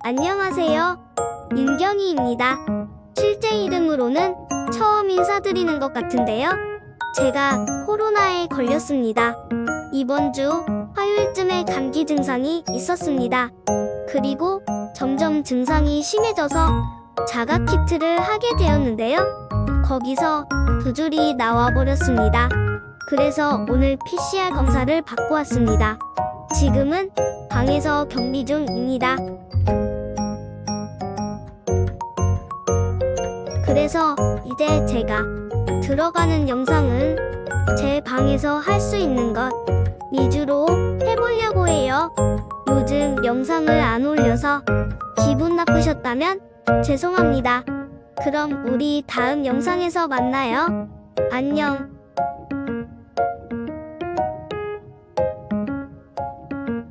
안녕하세요. 윤경희입니다. 실제 이름으로는 처음 인사드리는 것 같은데요. 제가 코로나에 걸렸습니다. 이번 주 화요일쯤에 감기 증상이 있었습니다. 그리고 점점 증상이 심해져서 자가 키트를 하게 되었는데요. 거기서 두 줄이 나와 버렸습니다. 그래서 오늘 PCR 검사를 받고 왔습니다. 지금은 방에서 격리 중입니다. 그래서 이제 제가 들어가는 영상은 제 방에서 할 수 있는 것 위주로 해보려고 해요. 요즘 영상을 안 올려서 기분 나쁘셨다면 죄송합니다. 그럼 우리 다음 영상에서 만나요. 안녕.